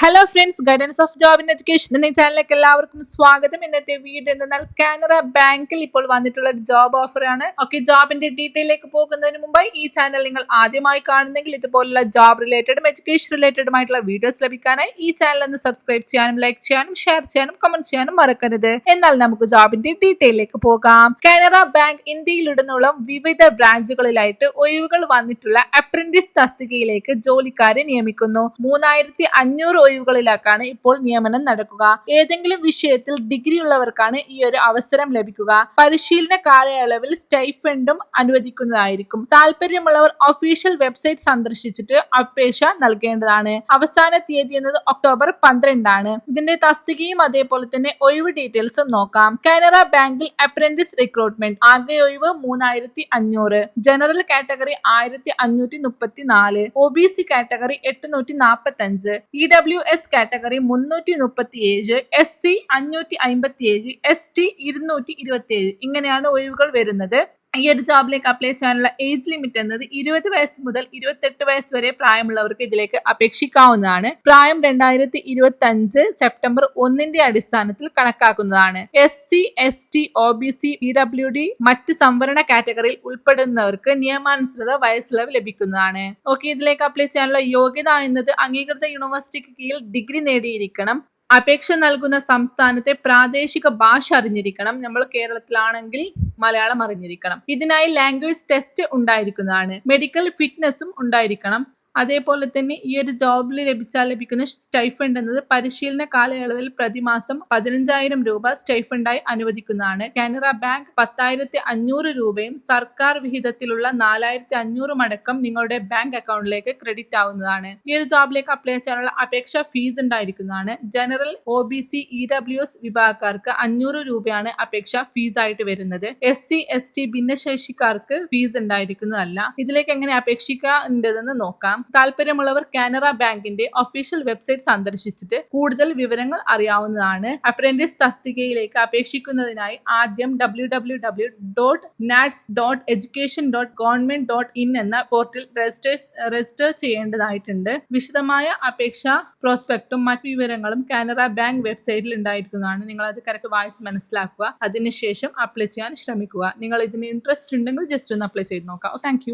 Hello friends guidance of job in education എന്ന ചാനലിലേക്ക് എല്ലാവർക്കും സ്വാഗതം. ഇന്നത്തെ വീഡിയോ എന്തെന്നാൽ കാനറ ബാങ്കിൽ ഇപ്പോൾ വന്നിട്ടുള്ള ഒരു ജോബ് ഓഫറാണ് ഓക്കെ ജോബിന്റെ ഡീറ്റെയിലേക്ക് പോകുന്നതിന് മുമ്പ് ഈ ചാനൽ നിങ്ങൾ ആദ്യമായി കാണുന്നെങ്കിൽ ഇതുപോലുള്ള ജോബ് റിലേറ്റഡും എഡ്യൂക്കേഷൻ റിലേറ്റഡുമായിട്ടുള്ള വീഡിയോസ് ലഭിക്കാനായി ഈ ചാനൽ ഒന്ന് സബ്സ്ക്രൈബ് ചെയ്യാനും ലൈക്ക് ചെയ്യാനും ഷെയർ ചെയ്യാനും കമന്റ് ചെയ്യാനും മറക്കരുത്. എന്നാൽ നമുക്ക് ജോബിന്റെ ഡീറ്റെയിലേക്ക് പോകാം. കാനറ ബാങ്ക് ഇന്ത്യയിലുടനീളം വിവിധ ബ്രാഞ്ചുകളിലായിട്ട് ഒഴിവുകൾ വന്നിട്ടുള്ള അപ്രന്റീസ് തസ്തികയിലേക്ക് ജോലിക്കാരെ നിയമിക്കുന്നു. മൂന്നായിരത്തി അഞ്ഞൂറ് ഒഴിവുകളിലേക്കാണ് ഇപ്പോൾ നിയമനം നടക്കുക. ഏതെങ്കിലും വിഷയത്തിൽ ഡിഗ്രി ഉള്ളവർക്കാണ് ഈ ഒരു അവസരം ലഭിക്കുക. പരിശീലന കാലയളവിൽ സ്റ്റൈഫണ്ടും അനുവദിക്കുന്നതായിരിക്കും. താല്പര്യമുള്ളവർ ഒഫീഷ്യൽ വെബ്സൈറ്റ് സന്ദർശിച്ചിട്ട് അപേക്ഷ നൽകേണ്ടതാണ്. അവസാന തീയതി എന്നത് ഒക്ടോബർ പന്ത്രണ്ടാണ്. ഇതിന്റെ തസ്തികയും അതേപോലെ തന്നെ ഒഴിവ് ഡീറ്റെയിൽസും നോക്കാം. കാനറ ബാങ്കിൽ അപ്രന്റിസ് റിക്രൂട്ട്മെന്റ് ആകെ ഒഴിവ് മൂന്നായിരത്തി അഞ്ഞൂറ് ജനറൽ കാറ്റഗറി ആയിരത്തി അഞ്ഞൂറ്റി മുപ്പത്തി നാല് ഒ ബി സി കാറ്റഗറി എട്ടുനൂറ്റി നാൽപ്പത്തി അഞ്ച് ഇ ഡബ്ല്യു എസ് കാറ്റഗറി മുന്നൂറ്റി മുപ്പത്തി ഏഴ് എസ് സി അഞ്ഞൂറ്റി അമ്പത്തി ഏഴ് എസ് ടി ഇരുന്നൂറ്റി ഇരുപത്തി ഏഴ് ഇങ്ങനെയാണ് ഒഴിവുകൾ വരുന്നത്. ഈ ഒരു ജോബിലേക്ക് അപ്ലൈ ചെയ്യാനുള്ള ഏജ് ലിമിറ്റ് എന്നത് ഇരുപത് വയസ്സ് മുതൽ ഇരുപത്തെട്ട് വയസ്സ് വരെ പ്രായമുള്ളവർക്ക് ഇതിലേക്ക് അപേക്ഷിക്കാവുന്നതാണ്. പ്രായം രണ്ടായിരത്തി ഇരുപത്തി അഞ്ച് സെപ്റ്റംബർ ഒന്നിന്റെ അടിസ്ഥാനത്തിൽ കണക്കാക്കുന്നതാണ്. S C S T O B C P W D മറ്റ് സംവരണ കാറ്റഗറിയിൽ ഉൾപ്പെടുന്നവർക്ക് നിയമാനുസൃത വയസ്സിളവ് ലഭിക്കുന്നതാണ്. ഓക്കെ ഇതിലേക്ക് അപ്ലൈ ചെയ്യാനുള്ള യോഗ്യത എന്നത് അംഗീകൃത യൂണിവേഴ്സിറ്റിക്ക് കീഴിൽ ഡിഗ്രി നേടിയിരിക്കണം. അപേക്ഷ നൽകുന്ന സംസ്ഥാനത്തെ പ്രാദേശിക ഭാഷ അറിഞ്ഞിരിക്കണം. നമ്മൾ കേരളത്തിലാണെങ്കിൽ മലയാളം അറിഞ്ഞിരിക്കണം. ഇതിനായി ലാംഗ്വേജ് ടെസ്റ്റ് ഉണ്ടായിരിക്കുന്നതാണ്. മെഡിക്കൽ ഫിറ്റ്നസും ഉണ്ടായിരിക്കണം. അതേപോലെ തന്നെ ഈ ഒരു ജോബിൽ ലഭിച്ചാൽ ലഭിക്കുന്ന സ്റ്റൈഫണ്ട് എന്നത് പരിശീലന കാലയളവിൽ പ്രതിമാസം പതിനഞ്ചായിരം രൂപ സ്റ്റൈഫണ്ടായി അനുവദിക്കുന്നതാണ്. കാനറ ബാങ്ക് പത്തായിരത്തി അഞ്ഞൂറ് രൂപയും സർക്കാർ വിഹിതത്തിലുള്ള നാലായിരത്തി അഞ്ഞൂറും അടക്കം നിങ്ങളുടെ ബാങ്ക് അക്കൗണ്ടിലേക്ക് ക്രെഡിറ്റ് ആവുന്നതാണ്. ഈ ഒരു ജോബിലേക്ക് അപ്ലൈ ചെയ്യാനുള്ള അപേക്ഷ ഫീസ് ഉണ്ടായിരിക്കുന്നതാണ്. General O B C E W S വിഭാഗക്കാർക്ക് അഞ്ഞൂറ് രൂപയാണ് അപേക്ഷ ഫീസ് ആയിട്ട് വരുന്നത്. എസ് സി എസ് ടി ഭിന്നശേഷിക്കാർക്ക് ഫീസ് ഉണ്ടായിരിക്കുന്നതല്ല. ഇതിലേക്ക് എങ്ങനെ അപേക്ഷിക്കേണ്ടതെന്ന് നോക്കാം. താല്പര്യമുള്ളവർ കാനറ ബാങ്കിന്റെ ഒഫീഷ്യൽ വെബ്സൈറ്റ് സന്ദർശിച്ചിട്ട് കൂടുതൽ വിവരങ്ങൾ അറിയാവുന്നതാണ്. അപ്രന്റീസ് തസ്തികയിലേക്ക് അപേക്ഷിക്കുന്നതിനായി ആദ്യം W W W dot NATS dot education dot government dot in എന്ന പോർട്ടൽ രജിസ്റ്റർ രജിസ്റ്റർ ചെയ്യേണ്ടതായിട്ടുണ്ട്. വിശദമായ അപേക്ഷ പ്രോസ്പെക്റ്റും മറ്റു വിവരങ്ങളും കാനറ ബാങ്ക് വെബ്സൈറ്റിൽ ഉണ്ടായിരിക്കുന്നതാണ്. നിങ്ങൾ അത് കറക്റ്റ് വായിച്ച് മനസ്സിലാക്കുക. അതിനുശേഷം അപ്ലൈ ചെയ്യാൻ ശ്രമിക്കുക. നിങ്ങൾ ഇതിന് ഇൻട്രസ്റ്റ് ഉണ്ടെങ്കിൽ ജസ്റ്റ് ഒന്ന് അപ്ലൈ ചെയ്ത് നോക്കാം. താങ്ക്